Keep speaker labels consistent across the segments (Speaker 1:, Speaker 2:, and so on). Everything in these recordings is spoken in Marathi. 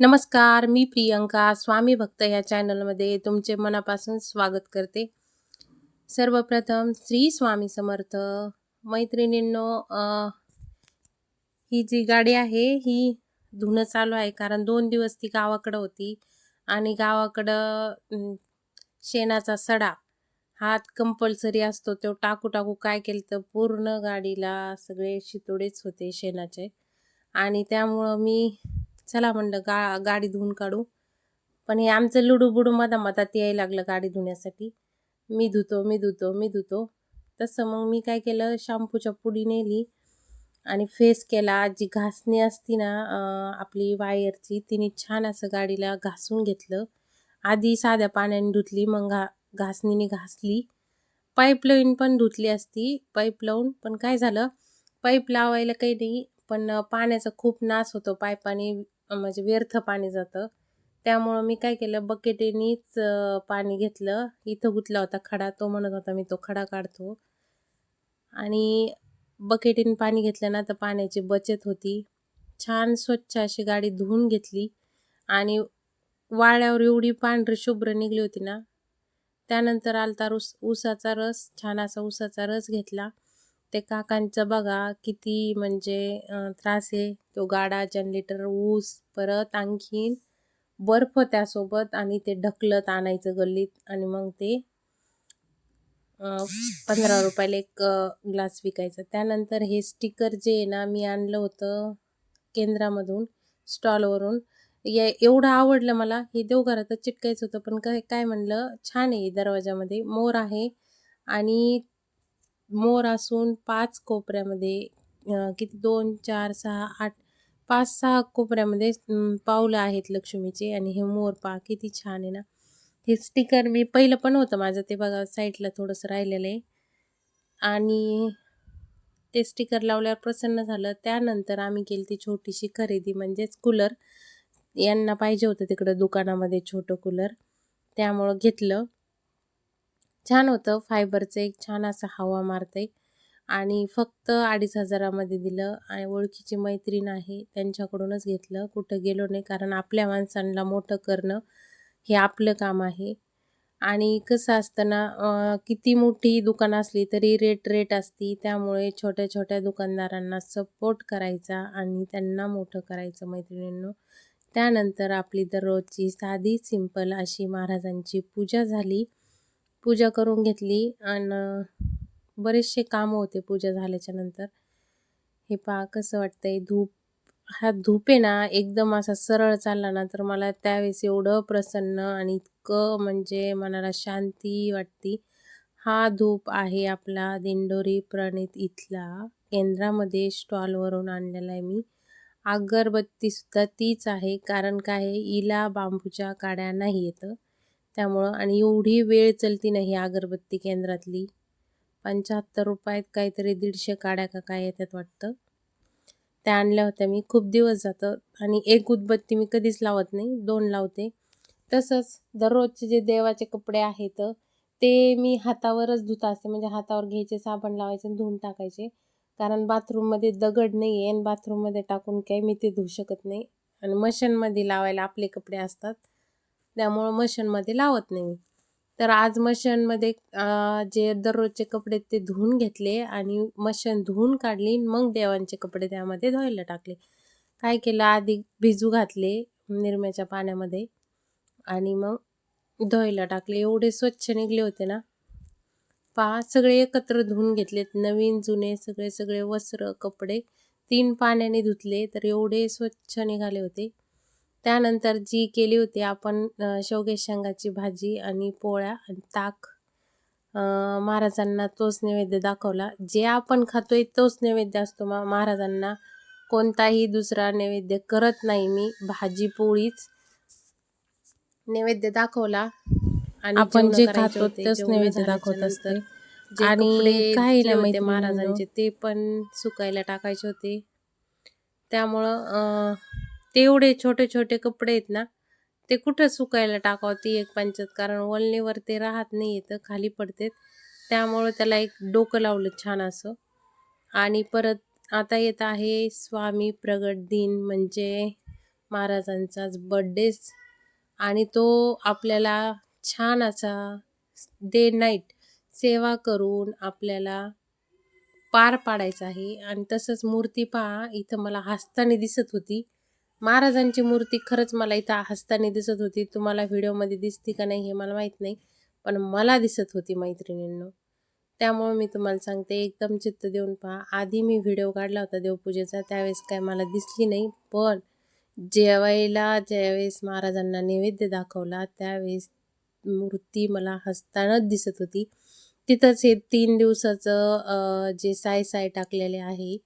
Speaker 1: नमस्कार मी प्रियंका स्वामी भक्त या चॅनलमध्ये तुमचे मनापासून स्वागत करते. सर्वप्रथम श्री स्वामी समर्थ. मैत्रिणींनो ही जी गाडी आहे ही धुणं चालू आहे कारण दोन दिवस ती गावाकडं होती आणि गावाकडं शेणाचा सडा हात कंपल्सरी असतो तो टाकू टाकू काय केलं तर पूर्ण गाडीला सगळे शितोडेच होते शेणाचे. आणि त्यामुळं मी चला म्हणलं गा गाडी धुवून काढू. पण हे आमचं लुडूबुडू मधा मधात यायला लागलं गाडी धुण्यासाठी. मी धुतो मी धुतो मी धुतो. तसं मग मी काय केलं शॅम्पूच्या पुडी नेली आणि फेस केला. जी घासणी असती ना आपली वायरची तिने छान असं गाडीला घासून घेतलं. आधी साध्या पाण्याने धुतली मग घा घासणीने घासली. पाईप लावून पण धुतली असती पाईप लावून. पण काय झालं पाईप लावायला काही नाही पण पाण्याचा खूप नाश होतो पाईपाने. म्हणजे व्यर्थ पाणी जातं. त्यामुळं मी काय केलं बकेटीनीच पाणी घेतलं. इथं गुतला होता खडा तो म्हणत होता मी तो खडा काढतो. आणि बकेटीने पाणी घेतलं ना तर पाण्याची बचत होती. छान स्वच्छ अशी गाडी धुवून घेतली. आणि वाळ्यावर एवढी पांढरी शुभ्र निघली होती ना त्यानंतर आलता रुस ऊसाचा रस छान असा ऊसाचा रस घेतला. ते काकांचं बघा किती म्हणजे त्रास आहे. तो गाडा जनरेटर ऊस परत आणखीन बर्फ त्यासोबत आणि ते ढकलत आणायचं गल्लीत आणि मग ते पंधरा रुपयाला एक ग्लास विकायचा. त्यानंतर हे स्टिकर जे आहे ना मी आणलं होतं केंद्रामधून स्टॉलवरून. या एवढं आवडलं मला. हे देवघरातच चिटकायचं होतं पण काय काय म्हणलं? छान आहे दरवाजामध्ये. मोर आहे आणि मोर असून पाच कोपऱ्यामध्ये किती? दोन चार सहा आठ पाच सहा कोपऱ्यामध्ये पावलं आहेत लक्ष्मीचे आणि हे मोर पा किती छान आहे ना. हे स्टिकर मी पहिलं पण होतं माझं ते बघा साईडला थोडंसं राहिलेलं आहे. आणि ते स्टिकर लावल्यावर प्रसन्न झालं. त्यानंतर आम्ही केली ती छोटीशी खरेदी म्हणजेच कूलर. यांना पाहिजे होतं तिकडं दुकानामध्ये छोटं कूलर. त्यामुळं घेतलं. छान होतं. फायबरचं एक छान असं हवा मारते आणि फक्त अडीच हजारामध्ये दिलं आणि ओळखीची मैत्रीण आहे त्यांच्याकडूनच घेतलं. कुठं गेलो नाही कारण आपल्या माणसांना मोठं करणं हे आपलं काम आहे. आणि कसं असतं ना किती मोठी दुकान असली तरी रेट रेट असती. त्यामुळे छोट्या छोट्या दुकानदारांना सपोर्ट करायचा आणि त्यांना मोठं करायचं मैत्रिणींनो. त्यानंतर आपली दररोजची साधी सिंपल अशी महाराजांची पूजा झाली. पूजा करून घेतली आणि बरेचसे कामं होते पूजा झाल्याच्यानंतर. हे पहा कसं वाटतंय धूप हा धूप आहे ना एकदम असा सरळ चालला ना तर मला त्यावेळेस एवढं प्रसन्न आणि इतकं म्हणजे मनाला शांती वाटती. हा धूप आहे आपला दिंडोरी प्रणित इथला केंद्रामध्ये स्टॉलवरून आणलेला आहे मी. अगरबत्तीसुद्धा तीच आहे कारण काय इला हिला बांबूच्या काड्या नाही येतं. त्यामुळं आणि एवढी वेळ चलती नाही अगरबत्ती केंद्रातली. पंच्याहत्तर रुपयात काहीतरी दीडशे काड्या का काय येतात वाटतं. त्या आणल्या होत्या मी. खूप दिवस जातं आणि एक उदबत्ती मी कधीच लावत नाही. दोन लावते. तसंच दररोजचे जे देवाचे कपडे आहेत ते मी हातावरच धुत असते. म्हणजे हातावर घ्यायचे साबण लावायचे आणि धुवून टाकायचे. कारण बाथरूममध्ये दगड नाही आहे आणि बाथरूममध्ये टाकून काही मी ते धुवू शकत नाही. आणि मशीनमध्ये लावायला आपले कपडे असतात. त्यामुळं मशीनमध्ये लावत नाही. तर आज मशीनमध्ये जे दररोजचे कपडे ते धुवून घेतले आणि मशीन धुवून काढली मग देवांचे कपडे त्यामध्ये धुवायला टाकले. काय केलं? आधी भिजू घातले निरम्याच्या पाण्यामध्ये आणि मग धुवायला टाकले. एवढे स्वच्छ निघले होते ना. पहा सगळे एकत्र धुवून घेतलेत. नवीन जुने सगळे सगळे वस्त्र कपडे तीन पाण्याने धुतले तर एवढे स्वच्छ निघाले होते. त्यानंतर जी केली होती आपण शेवगे शेंगाची भाजी आणि पोळ्या आणि ताक महाराजांना तोच नैवेद्य दाखवला जे आपण खातोय तोच नैवेद्य असतो मा महाराजांना कोणताही दुसरा नैवेद्य करत नाही मी भाजी पोळीच नैवेद्य दाखवला आणि
Speaker 2: आपण जे खातो. तेच नैवेद्य दाखवत असते. आणि काही नाही.
Speaker 1: महाराजांचे ते पण सुकायला टाकायचे होते त्यामुळं अं, ते एवढे छोटे छोटे कपडे आहेत ना ते कुठं सुकायला टाकावं ती एक पंचायत? कारण वळणीवर ते राहत नाही येतं खाली पडते त्यामुळं त्याला एक डोकं लावलं छान असं. आणि परत आता येत आहे स्वामी प्रगट दिन म्हणजे महाराजांचाच बड्डेच आणि तो आपल्याला छान असा डे नाईट सेवा करून आपल्याला पार पाडायचा आहे. आणि तसंच मूर्ती पहा इथं मला हसताना दिसत होती. महाराजांची मूर्ती खरंच मला इथं हसताना दिसत होती. तुम्हाला व्हिडिओमध्ये दिसते का नाही हे मला माहीत नाही पण मला दिसत होती मैत्रिणींनो. त्यामुळे मी तुम्हाला सांगते एकदम चित्त देऊन पहा. आधी मी व्हिडिओ काढला होता देवपूजेचा त्यावेळेस काय मला दिसली नाही पण जेवायला ज्यावेळेस महाराजांना नैवेद्य दाखवला त्यावेळेस मूर्ती मला हसतानाच दिसत होती. तिथंच हे तीन दिवसाचं जे साय साय टाकलेले आहे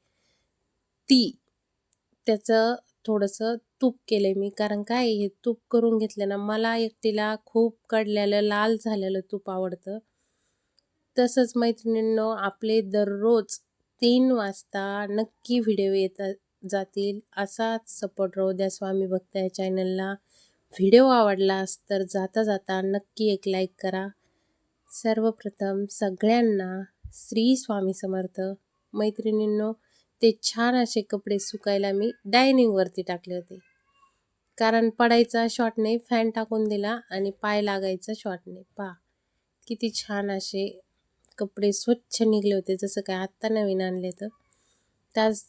Speaker 1: ती त्याचं थोडंसं तूप केलंय मी. कारण काय हे तूप करून घेतलं ना मला एकटीला खूप कडलेलं लाल झालेलं तूप आवडतं. तसंच मैत्रिणींनो आपले दररोज तीन वाजता नक्की व्हिडिओ येत जातील. असाच सपोर्ट राहू द्या स्वामी भक्त या चॅनलला. व्हिडिओ आवडलास तर जाता जाता नक्की एक लाईक करा. सर्वप्रथम सगळ्यांना श्री स्वामी समर्थ. मैत्रिणींनो ते छान असे कपडे सुकायला मी डायनिंगवरती टाकले होते. कारण पडायचा शॉट नाही फॅन टाकून दिला आणि पाय लागायचा शॉट नाही. पा किती छान असे कपडे स्वच्छ निघले होते जसं काय आत्ता नवीन आणले तर. त्याच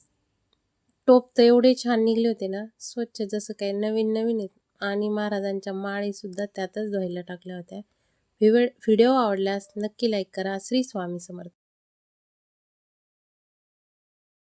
Speaker 1: टोप तर एवढे छान निघले होते ना स्वच्छ जसं काय नवीन नवीन आहेत. आणि महाराजांच्या माळीसुद्धा त्यातच धुवायला टाकल्या होत्या. व्हिडिओ आवडल्यास नक्की लाईक करा. श्री स्वामी समर्थ.